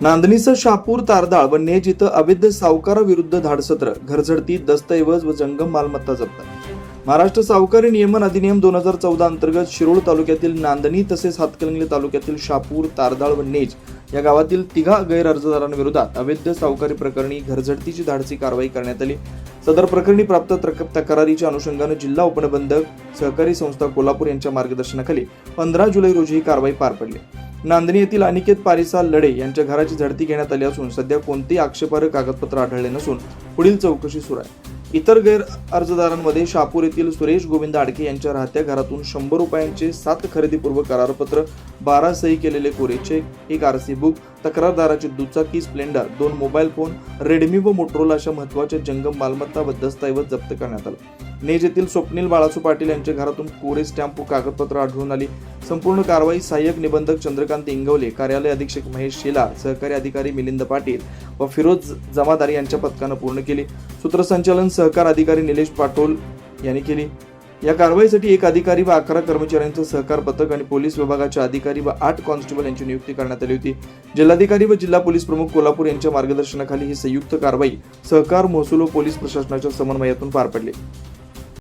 नांदणीचं शापूर तारदाळ व नेज इथं अवैध सावकाराविरुद्ध धाडसत्र. घरझडती दस्तऐवज व जंगम मालमत्ता जप्त. महाराष्ट्र सावकारी नियमन अधिनियम दोन हजार चौदा अंतर्गत शिरोळ तालुक्यातील नांदणी तसेच हातकलंगले तालुक्यातील शापूर तारदाळ व नेज या गावातील तिघा गैर अर्जदारांविरोधात अवैध सावकारी प्रकरणी घरझडतीची धाडसी कारवाई करण्यात आली. सदर प्रकरणी प्राप्त तक- तक्रारीच्या अनुषंगाने जिल्हा उपनिबंधक सहकारी संस्था कोल्हापूर यांच्या मार्गदर्शनाखाली पंधरा जुलै रोजी ही कारवाई पार पडली. नांदणी येथील अनिकेत पारिसा लढे यांच्या घराची झडती घेण्यात आली असून सध्या कोणतेही आक्षेपार्ह कागदपत्र आढळले नसून पुढील चौकशी सुरू आहे. इतर गैर अर्जदारांमध्ये शापूर येथील सुरेश गोविंद आडके यांच्या राहत्या घरातून शंभर रुपयांचे सात खरेदीपूर्व करारपत्र बारा सही केलेले कोरे चेक एक आरसी बुक तक्रारदाराची दुचाकी स्प्लेंडर दोन मोबाईल फोन रेडमी व मोटरोला अशा महत्त्वाच्या जंगम मालमत्ता व दस्तऐवज जप्त करण्यात आला. नेज येथील स्वप्नील बाळासू पाटील यांच्या घरातून कोरे स्टॅम्प व कागदपत्र आढळून आली. संपूर्ण कारवाई सहाय्यक निबंधक चंद्रकांत इंगवले कार्यालय अधीक्षक महेश शेला सहकारी अधिकारी मिलिंद पाटील व फिरोज जमादार यांच्या पथकानं पूर्ण केली. सूत्रसंचालन सहकार अधिकारी निलेश पाटोल यांनी केली. या कारवाईसाठी एक अधिकारी व अकरा कर्मचाऱ्यांचं सहकार पथक आणि पोलीस विभागाचे अधिकारी व आठ कॉन्स्टेबल यांची नियुक्ती करण्यात आली होती. जिल्हाधिकारी व जिल्हा पोलीस प्रमुख कोल्हापूर यांच्या मार्गदर्शनाखाली ही संयुक्त कारवाई सहकार महसूल व पोलीस प्रशासनाच्या समन्वयातून पार पडली.